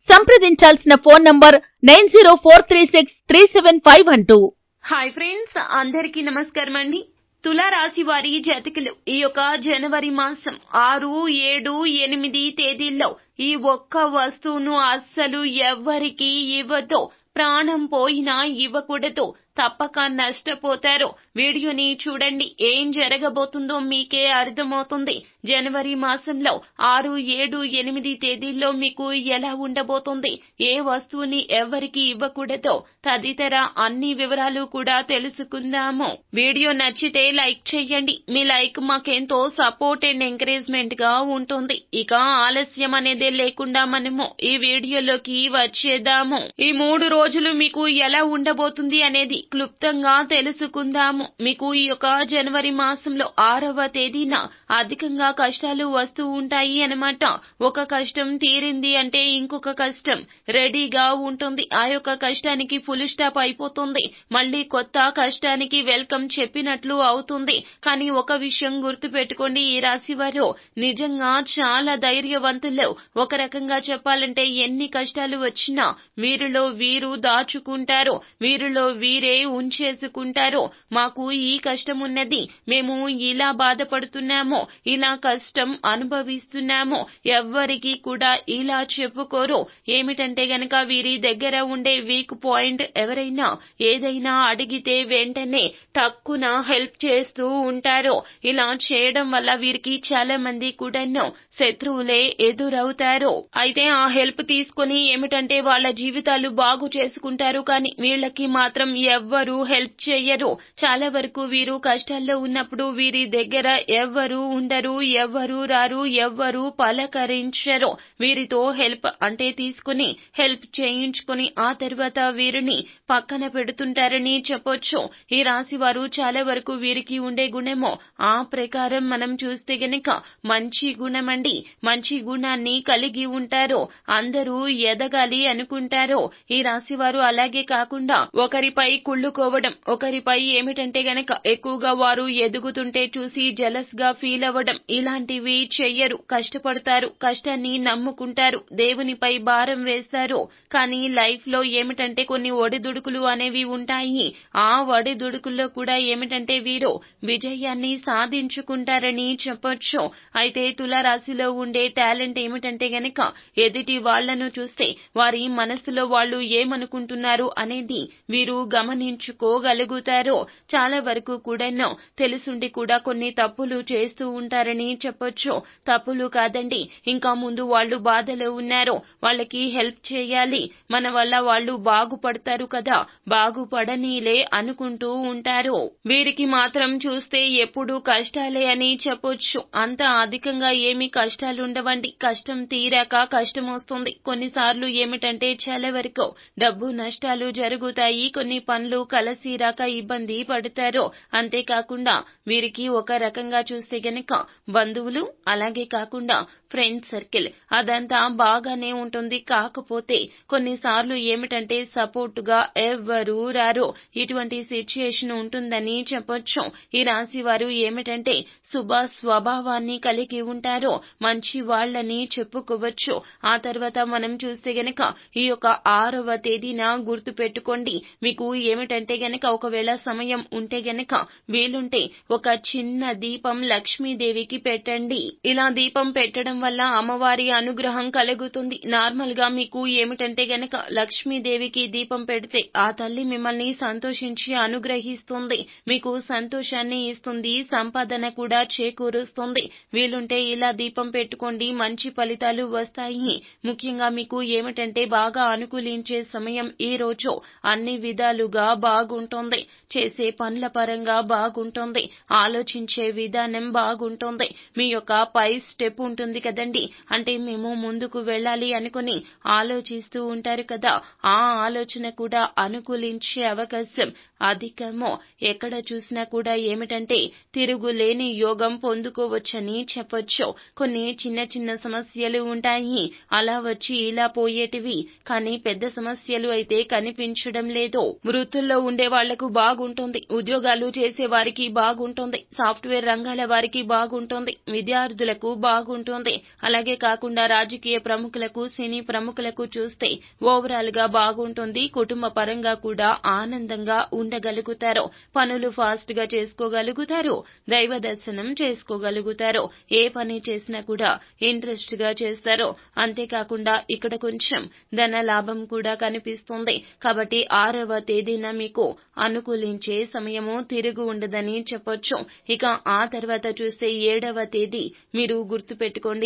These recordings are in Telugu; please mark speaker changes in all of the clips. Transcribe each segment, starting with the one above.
Speaker 1: సంప్రదించాల్సిన phone number nine zero four three six three seven five one two.
Speaker 2: Hi friends అందరికీ నమస్కారం అండి. తులారాశి వారి జాతకులు ఈ యొక్క జనవరి మాసం ఆరు ఏడు ఎనిమిది తేదీల్లో ఈ ఒక్క వస్తువును అస్సలు ఎవ్వరికి ఇవ్వదు. ప్రాణం పోయినా ఇవ్వకూడదు. తప్పక నష్టపోతారు. వీడియోని చూడండి. ఏం జరగబోతుందో మీకే అర్థమవుతుంది. జనవరి మాసంలో ఆరు ఏడు ఎనిమిది తేదీల్లో మీకు ఎలా ఉండబోతుంది? ఏ వస్తువుని ఎవరికి ఇవ్వకూడదో తదితర అన్ని వివరాలు కూడా తెలుసుకుందాము. వీడియో నచ్చితే లైక్ చేయండి. మీ లైక్ మాకెంతో సపోర్ట్ అండ్ ఎంకరేజ్మెంట్గా ఉంటుంది. ఇక ఆలస్యం అనేది లేకుండా మనము ఈ వీడియోలోకి వచ్చేద్దాము. ఈ మూడు రోజులు మీకు ఎలా ఉండబోతుంది అనేది క్లుప్తంగా తెలుసుకుందాము. మీకు ఈ యొక్క జనవరి మాసంలో ఆరవ తేదీన అధికంగా కష్టాలు వస్తూ ఉంటాయి అన్నమాట. ఒక కష్టం తీరింది అంటే ఇంకొక కష్టం రెడీగా ఉంటుంది. ఆ యొక్క కష్టానికి ఫుల్ స్టాప్ అయిపోతుంది. మళ్ళీ కొత్త కష్టానికి వెల్కమ్ చెప్పినట్లు అవుతుంది. కానీ ఒక విషయం గుర్తు పెట్టుకోండి ఈ రాశి వారు నిజంగా చాలా ధైర్యవంతులు. ఒక రకంగా చెప్పాలంటే ఎన్ని కష్టాలు వచ్చినా వీరిలో వీరు దాచుకుంటారు. వీరిలో వీరే ఉంచేసుకుంటారో మాకు ఈ కష్టం ఉన్నది మేము ఇలా బాధపడుతున్నాము ఇలా కష్టం అనుభవిస్తున్నాము ఎవ్వరికి కూడా ఇలా చెప్పుకోరు. ఏమిటంటే గనక వీరి దగ్గర ఉండే వీక్ పాయింట్ ఎవరైనా ఏదైనా అడిగితే వెంటనే టక్కున హెల్ప్ చేస్తూ ఉంటారు. ఇలా చేయడం వల్ల వీరికి చాలా మంది కూడాను శత్రువులే ఎదురవుతారు. అయితే ఆ హెల్ప్ తీసుకుని ఏమిటంటే వాళ్ళ జీవితాలు బాగు చేసుకుంటారు. కానీ వీళ్ళకి మాత్రం ఎవ్వరూ హెల్ప్ చేయరు చాలా వరకు వీరు కష్టాల్లో ఉన్నప్పుడు వీరి దగ్గర ఎవ్వరు ఉండరు ఎవ్వరు రారు ఎవ్వరు పలకరించరు. వీరితో హెల్ప్ అంటే తీసుకుని హెల్ప్ చేయించుకుని ఆ తర్వాత వీరిని పక్కన పెడుతుంటారని చెప్పొచ్చు. ఈ రాశి వారు చాలా వరకు వీరికి ఉండే గుణమో ఆ ప్రకారం మనం చూస్తే గనక మంచి గుణమండి. మంచి గుణాన్ని కలిగి ఉంటారు. అందరూ ఎదగాలి అనుకుంటారు. ఈ రాశి వారు అలాగే కాకుండా ఒకరిపై కుళ్ళుకోవడం. ఒకరిపై ఏమిటంటే గనక ఎక్కువగా వారు ఎదుగుతుంటే చూసి జలస్గా ఫీల్ అవ్వడం. ఇలాంటివి చెయ్యరు. కష్టపడతారు. కష్టాన్ని నమ్ముకుంటారు. దేవునిపై భారం వేస్తారు. కానీ లైఫ్లో ఏమిటంటే కొన్ని ఒడిదుడుకులు అనేవి ఉంటాయి. ఆ ఒడిదుడుకుల్లో కూడా ఏమిటంటే వీరు విజయాన్ని సాధించుకుంటారని చెప్పొచ్చు. అయితే తులారాశిలో ఉండే టాలెంట్ ఏమిటంటే గనక ఎదుటి వాళ్ళను చూస్తే వారి మనసులో వాళ్ళు ఏమనుకుంటున్నారు అనేది వీరు గమనించుకోగలుగుతారు చాలా వరకు కూడాను తెలుసుండి కూడా కొన్ని తప్పులు చేస్తూ ఉంటారని చెప్పొచ్చు. తప్పులు కాదండి ఇంకా ముందు వాళ్ళు బాధలో ఉన్నారు వాళ్ళకి హెల్ప్ చేయాలి. మన వల్ల వాళ్ళు బాగుపడతారు కదా బాగుపడనీలే అనుకుంటూ ఉంటారు. వీరికి మాత్రం చూస్తే ఎప్పుడు కష్టాలే అని చెప్పొచ్చు. అంత అధికంగా ఏమి కష్టాలుండవండి. కష్టం తీరాక కష్టం వస్తుంది కొన్నిసార్లు ఏమిటంటే చాలా వరకు డబ్బు నష్టాలు జరుగుతాయి. కొన్ని పనులు కలసి రాక ఇబ్బంది పడతారో అంతేకాకుండా వీరికి ఒక రకంగా చూస్తే గనక బంధువులు అలాగే కాకుండా ఫ్రెండ్ సర్కిల్. అదంతా బాగానే ఉంటుంది. కాకపోతే కొన్నిసార్లు ఏమిటంటే సపోర్ట్గా ఎవ్వరూ రారు. ఇటువంటి సిచ్యుయేషన్ ఉంటుందని చెప్పొచ్చు. ఈ రాశి వారు ఏమిటంటే శుభ స్వభావాన్ని కలిగి ఉంటారు. మంచి వాళ్ళని చెప్పుకోవచ్చు. ఆ తర్వాత మనం చూస్తే గనక ఈ యొక్క ఆరవ తేదీన గుర్తు పెట్టుకోండి. మీకు ఏమిటంటే గనక ఒకవేళ సమయం ఉంటే గనక వీలుంటే ఒక చిన్న దీపం లక్ష్మీదేవికి పెట్టండి. ఇలా దీపం పెట్టడం వల్ల అమ్మవారి అనుగ్రహం కలుగుతుంది. నార్మల్గా మీకు ఏమిటంటే గనక లక్ష్మీదేవికి దీపం పెడితే ఆ తల్లి మిమ్మల్ని సంతోషించి అనుగ్రహిస్తుంది. మీకు సంతోషాన్ని ఇస్తుంది. సంపాదన కూడా చేకూరుస్తుంది. వీలుంటే ఇలా దీపం పెట్టుకోండి. మంచి ఫలితాలు వస్తాయి. ముఖ్యంగా మీకు ఏమిటంటే బాగా అనుకూలించే సమయం ఈ రోజు. అన్ని విధాలుగా బాగుంటుంది. చేసే పనుల పరంగా బాగుంటుంది. ఆలోచించే విధానం బాగుంటుంది. మీ యొక్క పై స్టెప్ ఉంటుంది కదండి. అంటే మేము ముందుకు వెళ్ళాలి అనుకుని ఆలోచిస్తూ ఉంటారు కదా. ఆ ఆలోచన కూడా అనుకూలించే అవకాశం అధికమో ఎక్కడ చూసినా కూడా ఏమిటంటే తిరుగులేని యోగం పొందుకోవచ్చని చెప్పొచ్చు. కొన్ని చిన్న చిన్న సమస్యలు ఉంటాయి. అలా వచ్చి ఇలా పోయేటివి. కానీ పెద్ద సమస్యలు అయితే కనిపించడం లేదు. వృత్తుల్లో ఉండే వాళ్ళకు బాగుంటుంది. ఉద్యోగాలు చేసే వారికి బాగుంటుంది. సాఫ్ట్వేర్ రంగాల వారికి బాగుంటుంది. విద్యార్థులకు బాగుంటుంది. అలాగే కాకుండా రాజకీయ ప్రముఖులకు సినీ ప్రముఖులకు చూస్తే ఓవరాల్గా బాగుంటుంది. కుటుంబ పరంగా కూడా ఆనందంగా ఉండగలుగుతారు. పనులు ఫాస్ట్గా చేసుకోగలుగుతారు. దైవ దర్శనం చేసుకోగలుగుతారు. ఏ పని చేసినా కూడా ఇంట్రెస్ట్గా చేస్తారు. అంతేకాకుండా ఇక్కడ కొంచెం ధన లాభం కూడా కనిపిస్తుంది. కాబట్టి ఆరవ తేదీన మీకు అనుకూలించే సమయము తిరుగు ఉండదని చెప్పొచ్చు. ఇక ఆ తర్వాత చూస్తే ఏడవ తేదీ మీరు గుర్తు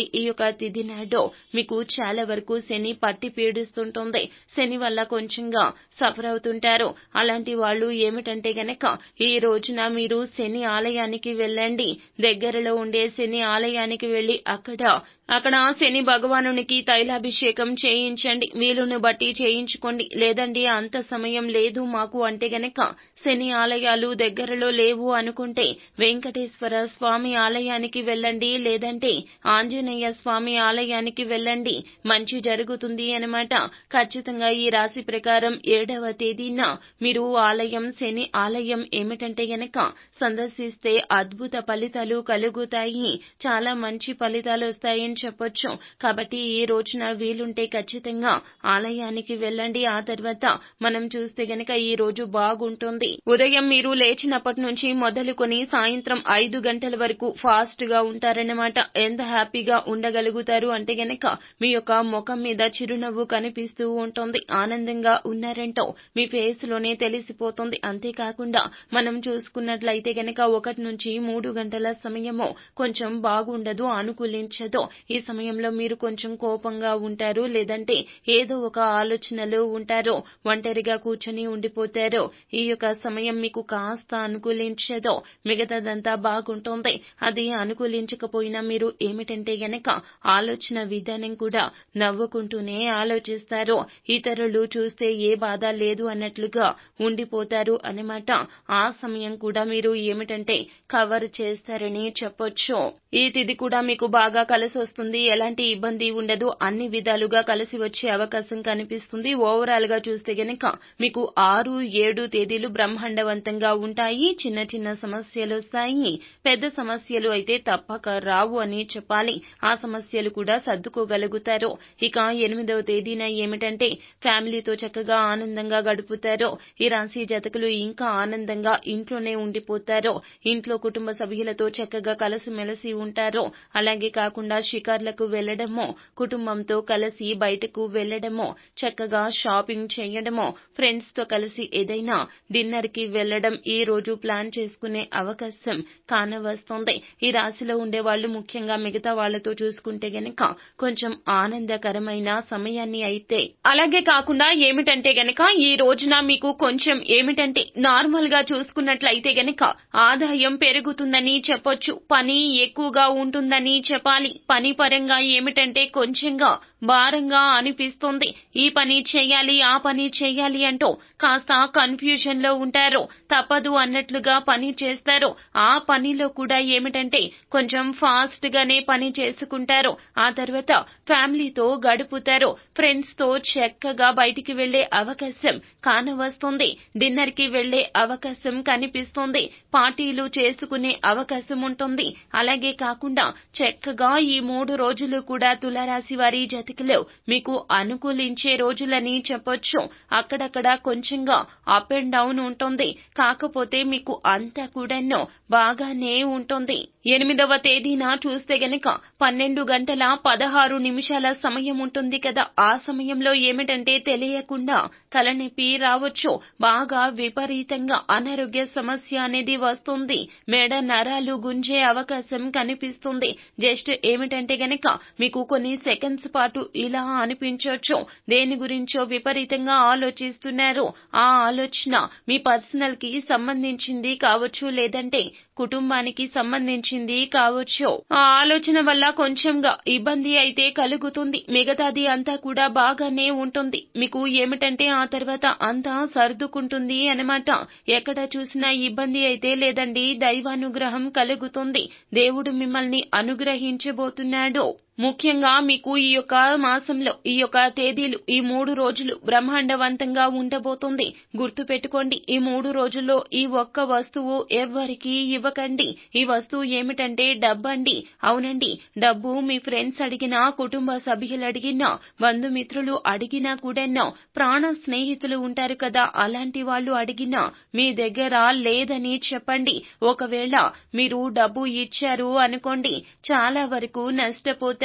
Speaker 2: పెట్టుకోండి ఈ యొక్క తిథి నాడు మీకు చాలా వరకు శని పట్టి పీడిస్తుంటుంది. శని వల్ల కొంచెంగా సఫర్ అవుతుంటారు. అలాంటి వాళ్ళు ఏమిటంటే గనక ఈ రోజున మీరు శని ఆలయానికి వెళ్ళండి. దగ్గరలో ఉండే శని ఆలయానికి వెళ్ళి అక్కడ అక్కడ శని భగవానునికి తైలాభిషేకం చేయించండి. వీలును బట్టి చేయించుకోండి. లేదండి అంత సమయం లేదు మాకు అంటే గనక శని ఆలయాలు దగ్గరలో లేవు అనుకుంటే వెంకటేశ్వర స్వామి ఆలయానికి వెళ్ళండి. లేదంటే ఆంజనేయ స్వామి ఆలయానికి వెళ్ళండి. మంచి జరుగుతుంది అనమాట ఖచ్చితంగా ఈ రాశి ప్రకారం ఏడవ తేదీన మీరు ఆలయం శని ఆలయం ఏమిటంటే గనక సందర్శిస్తే అద్భుత ఫలితాలు కలుగుతాయి. చాలా మంచి ఫలితాలు వస్తాయి వస్తాయని చెప్పొచ్చు. కాబట్టి ఈ రోజున వీలుంటే ఖచ్చితంగా ఆలయానికి వెళ్ళండి. ఆ తర్వాత మనం చూస్తే గనక ఈ రోజు బాగుంటుంది. ఉదయం మీరు లేచినప్పటి నుంచి మొదలుకొని సాయంత్రం ఐదు గంటల వరకు ఫాస్ట్గా ఉంటారన్నమాట. ఎంత హ్యాపీగా ఉండగలుగుతారు అంటే గనక మీ యొక్క ముఖం మీద చిరునవ్వు కనిపిస్తూ ఉంటుంది. ఆనందంగా ఉన్నారంటో మీ ఫేస్లోనే తెలిసిపోతుంది. అంతేకాకుండా మనం చూసుకున్నట్లయితే గనక ఒకటి నుంచి మూడు గంటల సమయము కొంచెం బాగుండదు అనుకూలించదు. ఈ సమయంలో మీరు కొంచెం కోపంగా ఉంటారు లేదంటే ఏదో ఒక ఆలోచనలో ఉంటారో ఒంటరిగా కూర్చొని ఉండిపోతారో. ఈ యొక్క సమయం మీకు కాస్త అనుకూలించదో. మిగతాదంతా బాగుంటుంది. అది అనుకూలించకపోయినా మీరు ఏమిటంటే గనక ఆలోచన విధానం కూడా నవ్వుకుంటూనే ఆలోచిస్తారు. ఇతరులు చూస్తే ఏ బాధ లేదు అన్నట్లుగా ఉండిపోతారు అన్నమాట. ఆ సమయం కూడా మీరు ఏమిటంటే కవర్ చేస్తారని చెప్పొచ్చు. ఈ తిది కూడా మీకు బాగా కలిసి వస్తుంది. ఎలాంటి ఇబ్బంది ఉండదు. అన్ని విధాలుగా కలిసి వచ్చే అవకాశం కనిపిస్తుంది. ఓవరాల్గా చూస్తే గనక మీకు ఆరు ఏడు తేదీలు బ్రహ్మాండవంతంగా ఉంటాయి. చిన్న చిన్న సమస్యలు వస్తాయి. పెద్ద సమస్యలు అయితే తప్పక రావు అని చెప్పాలి. ఆ సమస్యలు కూడా సర్దుకోగలుగుతారు. ఇక ఎనిమిదవ తేదీన ఏమిటంటే ఫ్యామిలీతో చక్కగా ఆనందంగా గడుపుతారు. ఈ రాశి జతకులు ఇంకా ఆనందంగా ఇంట్లోనే ఉండిపోతారు. ఇంట్లో కుటుంబ సభ్యులతో చక్కగా కలిసిమెలిసి ఉంటారో. అలాగే కాకుండా షికార్లకు వెళ్ళడమో కుటుంబంతో కలిసి బయటకు వెళ్ళడమో చక్కగా షాపింగ్ చేయడమో ఫ్రెండ్స్తో కలిసి ఏదైనా డిన్నర్కి వెళ్ళడం ఈ రోజు ప్లాన్ చేసుకునే అవకాశం కానవస్తోంది. ఈ రాశిలో ఉండే వాళ్ళు ముఖ్యంగా మిగతా వాళ్ళతో చూసుకుంటే గనక కొంచెం ఆనందకరమైన సమయాన్ని అయితే. అలాగే కాకుండా ఏమిటంటే గనక ఈ రోజున మీకు కొంచెం ఏమిటంటే నార్మల్గా చూసుకున్నట్లయితే గనక ఆదాయం పెరుగుతుందని చెప్పొచ్చు. పని ఎక్కువ ఎక్కువగా ఉంటుందని చెప్పాలి. పని పరంగా ఏమిటంటే కొంచెంగా భారంగా అనిపిస్తుంది. ఈ పని చేయాలి ఆ పని చేయాలి అంటూ కాస్త కన్ఫ్యూజన్లో ఉంటారు. తప్పదు అన్నట్లుగా పని చేస్తారు. ఆ పనిలో కూడా ఏమిటంటే కొంచెం ఫాస్ట్ గానే పని చేసుకుంటారు. ఆ తర్వాత ఫ్యామిలీతో గడుపుతారు. ఫ్రెండ్స్తో చక్కగా బయటికి వెళ్ళే అవకాశం కానవస్తుంది. డిన్నర్కి వెళ్ళే అవకాశం కనిపిస్తుంది. పార్టీలు చేసుకునే అవకాశం ఉంటుంది. అలాగే కాకుండా చక్కగా ఈ మూడు రోజులు కూడా తులారాశి వారి జతకిలో మీకు అనుకూలించే రోజులని చెప్పొచ్చు. అక్కడక్కడ కొంచెంగా అప్ అండ్ డౌన్ ఉంటుంది. కాకపోతే మీకు అంతా కూడాను బాగానే ఉంటుంది. ఎనిమిదవ తేదీన చూస్తే గనక పన్నెండు గంటల పదహారు నిమిషాల సమయం ఉంటుంది కదా. ఆ సమయంలో ఏమిటంటే తెలియకుండా తలనొప్పి రావచ్చు బాగా విపరీతంగా అనారోగ్య సమస్య అనేది వస్తుంది. మెడ నరాలు గుంజే అవకాశం కనిపిస్తుంది. జస్ట్ ఏమిటంటే గనక మీకు కొన్ని సెకండ్స్ పాటు ఇలా అనిపించవచ్చు దేని గురించో విపరీతంగా ఆలోచిస్తున్నారు. ఆ ఆలోచన మీ పర్సనల్కి సంబంధించింది కావచ్చు లేదంటే కుటుంబానికి సంబంధించింది కావచ్చు. ఆ ఆలోచన వల్ల కొంచెంగా ఇబ్బంది అయితే కలుగుతుంది. మిగతాది అంతా కూడా బాగానే ఉంటుంది. మీకు ఏమిటంటే ఆ తర్వాత అంతా సర్దుకుంటుంది అనమాట ఎక్కడ చూసినా ఇబ్బంది అయితే లేదండి. దైవానుగ్రహం కలుగుతుంది. దేవుడు మిమ్మల్ని అనుగ్రహించబోతున్నాడు. ముఖ్యంగా మీకు ఈ యొక్క మాసంలో ఈ యొక్క తేదీలు ఈ మూడు రోజులు బ్రహ్మాండవంతంగా ఉండబోతుంది. గుర్తు పెట్టుకోండి ఈ మూడు రోజుల్లో ఈ ఒక్క వస్తువు ఎవ్వరికీ ఇవ్వకండి. ఈ వస్తువు ఏమిటంటే డబ్బండి. అవునండి డబ్బు మీ ఫ్రెండ్స్ అడిగినా కుటుంబ సభ్యులు అడిగినా బంధుమిత్రులు అడిగినా కూడా ప్రాణ స్నేహితులు ఉంటారు కదా అలాంటి వాళ్ళు అడిగినా మీ దగ్గర లేదని చెప్పండి. ఒకవేళ మీరు డబ్బు ఇచ్చారు అనుకోండి చాలా వరకు నష్టపోతారు.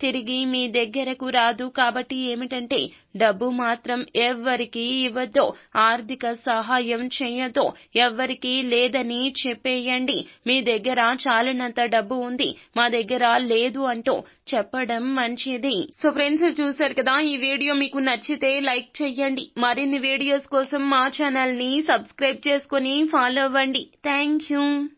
Speaker 2: తిరిగి మీ దగ్గరకు రాదు. కాబట్టి ఏమిటంటే డబ్బు మాత్రం ఎవ్వరికీ ఇవ్వద్దో. ఆర్థిక సహాయం చేయొద్దు. ఎవ్వరికీ లేదని చెప్పేయండి. మీ దగ్గర చాలినంత డబ్బు ఉంది. మా దగ్గర లేదు అంటూ చెప్పడం మంచిది. సో ఫ్రెండ్స్ చూసారు కదా ఈ వీడియో మీకు నచ్చితే లైక్ చేయండి. మరిన్ని వీడియోస్ కోసం మా ఛానల్ని సబ్స్క్రైబ్ చేసుకుని ఫాలో అవ్వండి. Thank you.